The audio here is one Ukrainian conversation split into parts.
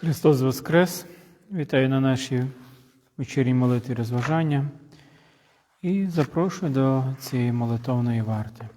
Христос Воскрес! Вітаю на нашій вечірній молитві розважання і запрошую до цієї молитовної варти.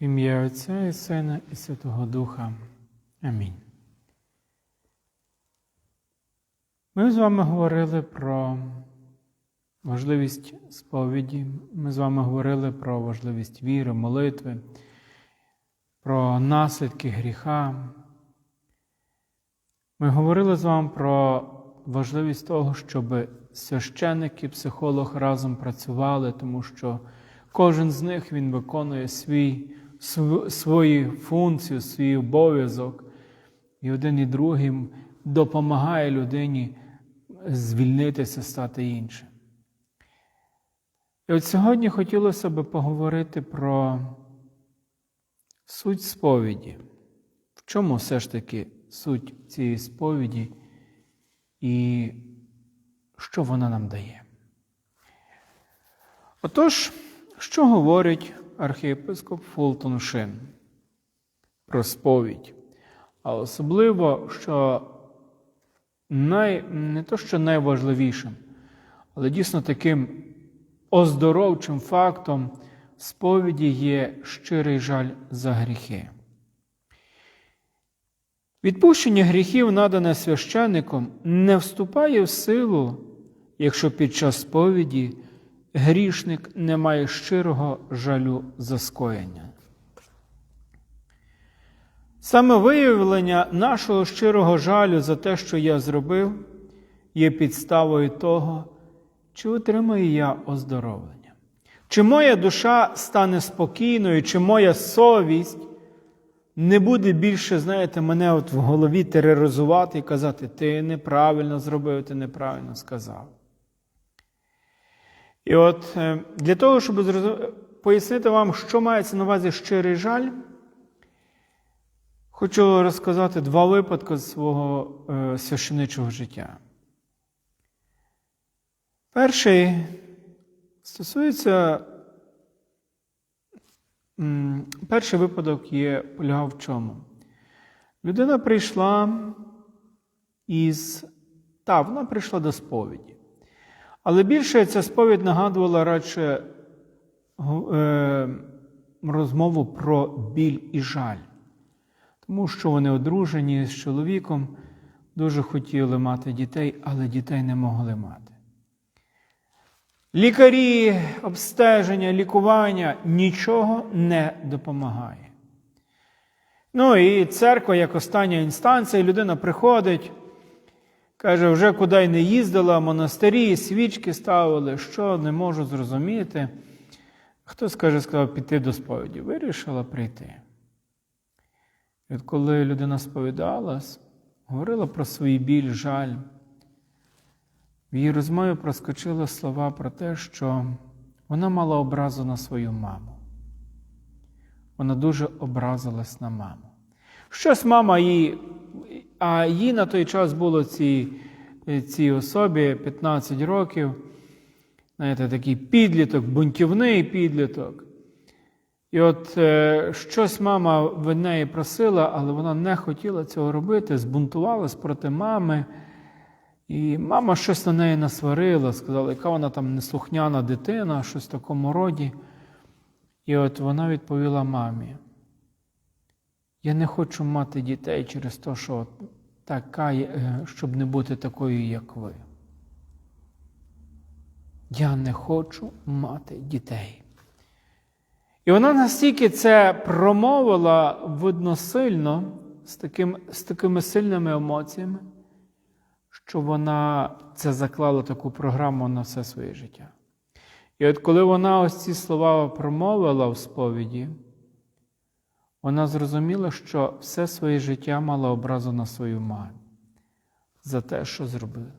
В ім'я Отця і Сина і Святого Духа. Амінь. Ми з вами говорили про важливість сповіді, ми з вами говорили про важливість віри, молитви, про наслідки гріха. Ми говорили з вами про важливість того, щоб священик і психолог разом працювали, тому що кожен з них він виконує свій, св- свою функцію, свій обов'язок, і один і другим допомагає людині звільнитися, стати іншим. І от сьогодні хотілося б поговорити про суть сповіді. В чому все ж таки суть цієї сповіді і що вона нам дає? Отож, що говорить архієпископ Фултон Шин про сповідь? А особливо, що най, не то, що найважливішим, але дійсно таким оздоровчим фактом сповіді є щирий жаль за гріхи. Відпущення гріхів, надане священником, не вступає в силу, якщо під час сповіді грішник не має щирого жалю за скоєння. Саме виявлення нашого щирого жалю за те, що я зробив, є підставою того, чи отримаю я оздоровлення. Чи моя душа стане спокійною, чи моя совість не буде більше, знаєте, мене от в голові тероризувати і казати, ти неправильно зробив, ти неправильно сказав. І от е, для того, щоб пояснити вам, що мається на увазі щирий жаль, хочу розказати два випадки з свого е, священичого життя. Перший стосується Перший випадок є полягав в чому? Людина прийшла із. Та, вона прийшла до сповіді. Але більше ця сповідь нагадувала радше е, розмову про біль і жаль. Тому що вони одружені з чоловіком, дуже хотіли мати дітей, але дітей не могли мати. Лікарі, обстеження, лікування нічого не допомагає. Ну і церква, як остання інстанція, людина приходить, каже, вже куди не їздила, монастирі, свічки ставили, що не можу зрозуміти. Хтось каже, сказав піти до сповіді. Вирішила прийти. І коли людина сповідалась, говорила про свій біль, жаль. В її розмові проскочили слова про те, що вона мала образу на свою маму. Вона дуже образилась на маму. Щось мама їй, а їй на той час було цій, цій особі 15 років, знаєте, такий підліток, бунтівний підліток. І от е, щось мама в неї просила, але вона не хотіла цього робити, збунтувалась проти мами. І мама щось на неї насварила, сказала, яка вона там неслухняна дитина, щось в такому роді. І от вона відповіла мамі: Я не хочу мати дітей через те, що така, е, щоб не бути такою, як ви. Я не хочу мати дітей. І вона настільки це промовила видно сильно, з, таким, з такими сильними емоціями що вона це заклала таку програму на все своє життя. І от коли вона ось ці слова промовила в сповіді, вона зрозуміла, що все своє життя мала образу на свою маму за те, що зробила.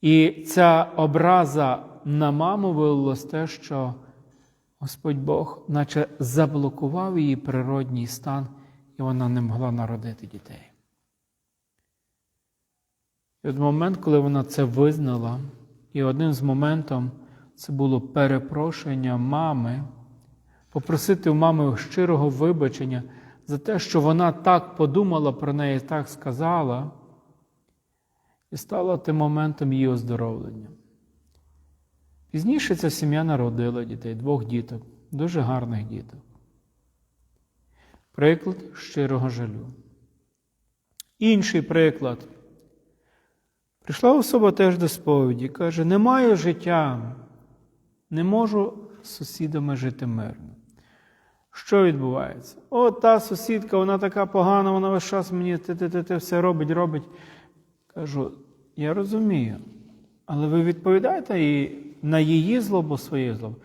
І ця образа на маму виявилось те, що Господь Бог, наче заблокував її природній стан, і вона не могла народити дітей. І от момент, коли вона це визнала, і одним з моментів це було перепрошення мами, попросити у мами щирого вибачення за те, що вона так подумала про неї, так сказала, і стало тим моментом її оздоровлення. Пізніше ця сім'я народила дітей, двох діток, дуже гарних діток. Приклад щирого жалю. Інший приклад. Прийшла особа теж до сповіді, каже: немає життя, не можу з сусідами жити мирно. Що відбувається? О, та сусідка, вона така погана, вона весь час мені те-те-те все робить, робить. Кажу, я розумію, але ви відповідаєте і на її злобу, своє злобу.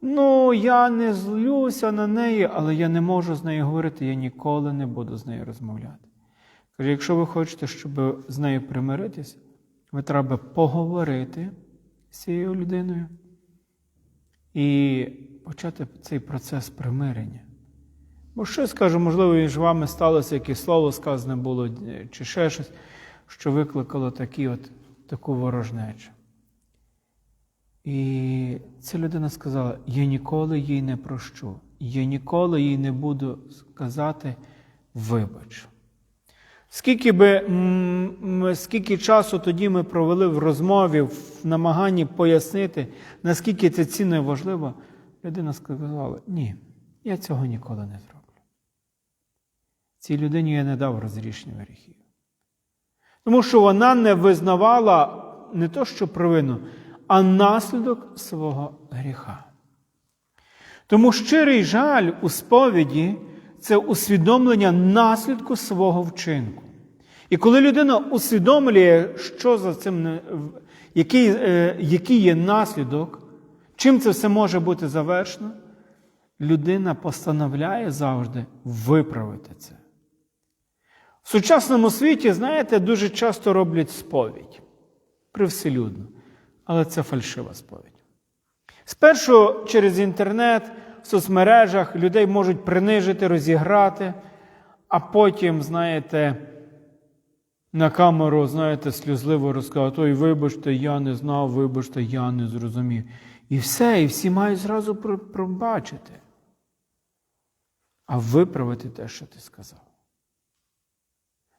Ну, я не злюся на неї, але я не можу з нею говорити, я ніколи не буду з нею розмовляти. Каже, якщо ви хочете, щоб з нею примиритися, ви треба поговорити з цією людиною і почати цей процес примирення. Бо щось скажу, можливо, між вами сталося якесь слово сказане було, чи ще щось, що викликало такі от, таку ворожнечу. І ця людина сказала: я ніколи їй не прощу, я ніколи їй не буду сказати вибач. Скільки би, скільки часу тоді ми провели в розмові, в намаганні пояснити, наскільки це цінно і важливо, людина сказала: ні, я цього ніколи не зроблю. Цій людині я не дав розрішення гріхів. Тому що вона не визнавала не то, що провину, а наслідок свого гріха. Тому щирий жаль у сповіді це усвідомлення наслідку свого вчинку. І коли людина усвідомлює, що за цим, який, е, який є наслідок, чим це все може бути завершено, людина постановляє завжди виправити це. В сучасному світі, знаєте, дуже часто роблять сповідь привселюдно, але це фальшива сповідь. Спершу через інтернет, в соцмережах людей можуть принижити, розіграти, а потім, знаєте, на камеру, знаєте, сльозливо розказати, ой, вибачте, я не знав, вибачте, я не зрозумів. І все, і всі мають зразу пробачити. А виправити те, що ти сказав.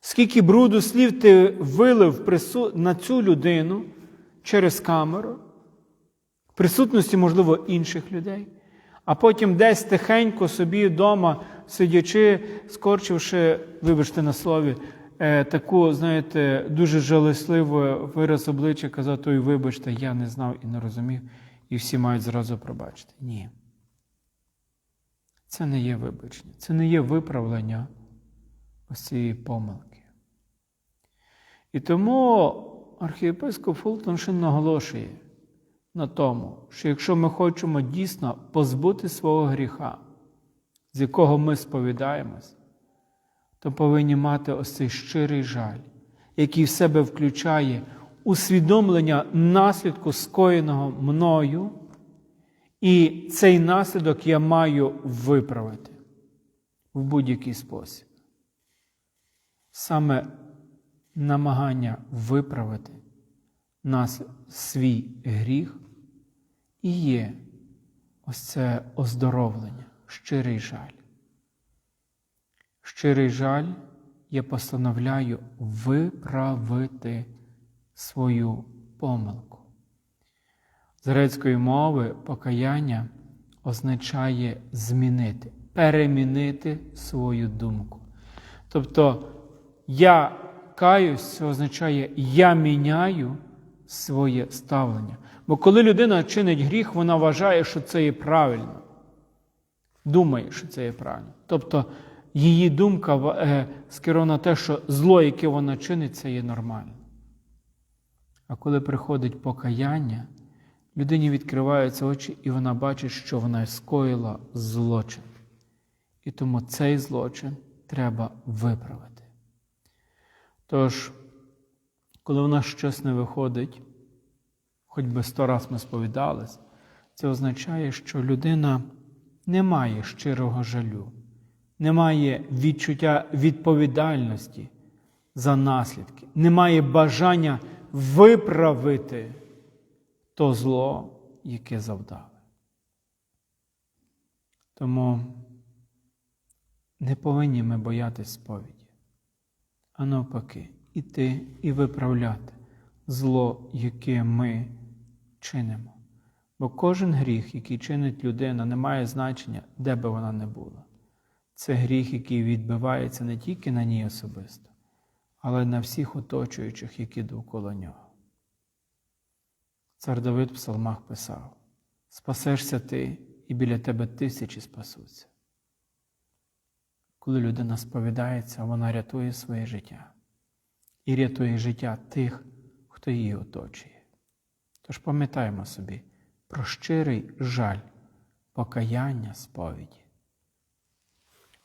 Скільки бруду слів ти вилив на цю людину через камеру, в присутності, можливо, інших людей, а потім десь тихенько собі вдома, сидячи, скорчивши, вибачте на слові, таку, знаєте, дуже жалесливу вираз обличчя казати, ой, вибачте, я не знав і не розумів, і всі мають зразу пробачити. Ні. Це не є вибачення, це не є виправлення ось цієї помилки. І тому архієпископ Фултоншин наголошує на тому, що якщо ми хочемо дійсно позбути свого гріха, з якого ми сповідаємось, то повинні мати ось цей щирий жаль, який в себе включає усвідомлення наслідку скоєного мною, і цей наслідок я маю виправити в будь-який спосіб. Саме намагання виправити нас свій гріх і є ось це оздоровлення, щирий жаль. Щирий жаль я постановляю виправити свою помилку. З грецької мови покаяння означає змінити, перемінити свою думку. Тобто я каюсь, це означає я міняю своє ставлення. Бо коли людина чинить гріх, вона вважає, що це є правильно. Думає, що це є правильно. Тобто її думка е, скерована те, що зло, яке вона чинить, це є нормально. А коли приходить покаяння, людині відкриваються очі, і вона бачить, що вона скоїла злочин. І тому цей злочин треба виправити. Тож, коли в нас щось не виходить, хоч би сто раз ми сповідались, це означає, що людина не має щирого жалю, не має відчуття відповідальності за наслідки, не має бажання виправити то зло, яке завдали. Тому Не повинні ми боятись сповіді, а навпаки, іти і виправляти зло, яке ми чинимо. Бо кожен гріх, який чинить людина, не має значення, де би вона не була. Це гріх, який відбивається не тільки на ній особисто, але й на всіх оточуючих, які довкола нього. Цар Давид в псалмах писав: Спасешся ти, і біля тебе тисячі спасуться. Коли людина сповідається, вона рятує своє життя і рятує життя тих, хто її оточує. Тож пам'ятаємо собі про щирий жаль, покаяння сповіді.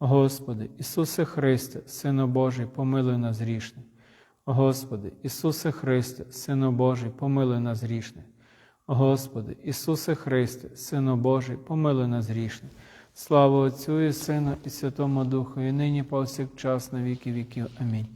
Господи, Ісусе Христе, Сину Божий, помилуй нас грішних. Господи, Ісусе Христе, Сину Божий, помилуй нас грішних. Господи, Ісусе Христе, Сину Божий, помилуй нас грішних. Слава Отцю і Сину, і Святому Духу, і нині повсякчас на віки віків. Амінь.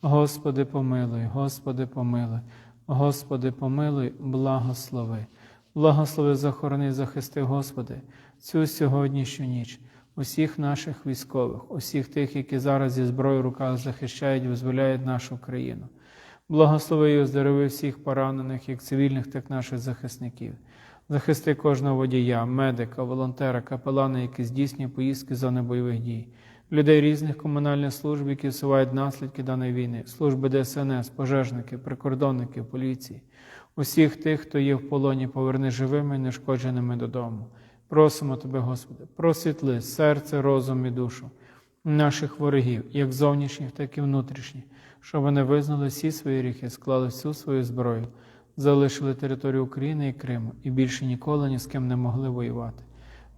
Господи, помилуй, Господи, помилуй, Господи, помилуй, благослови. Благослови, захорони, захисти, Господи, цю сьогоднішню ніч, усіх наших військових, усіх тих, які зараз зі зброєю в руках захищають, визволяють нашу країну. Благослови і оздорови всіх поранених, як цивільних, так і наших захисників. Захисти кожного водія, медика, волонтера, капелана, які здійснює поїздки з зони бойових дій, людей різних комунальних служб, які усувають наслідки даної війни, служби ДСНС, пожежники, прикордонники, поліції, усіх тих, хто є в полоні, поверни живими і нешкодженими додому. Просимо Тебе, Господи, просвітли серце, розум і душу наших ворогів, як зовнішніх, так і внутрішніх, щоб вони визнали всі свої гріхи, склали всю свою зброю, залишили територію України і Криму і більше ніколи ні з ким не могли воювати.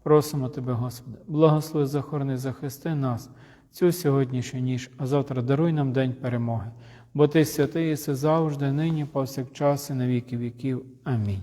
Просимо Тебе, Господи, благослови, захорони, захисти нас цю сьогоднішню ніч, а завтра даруй нам день перемоги, бо Ти святий єси завжди, нині, повсякчас і на віки віків. Амінь.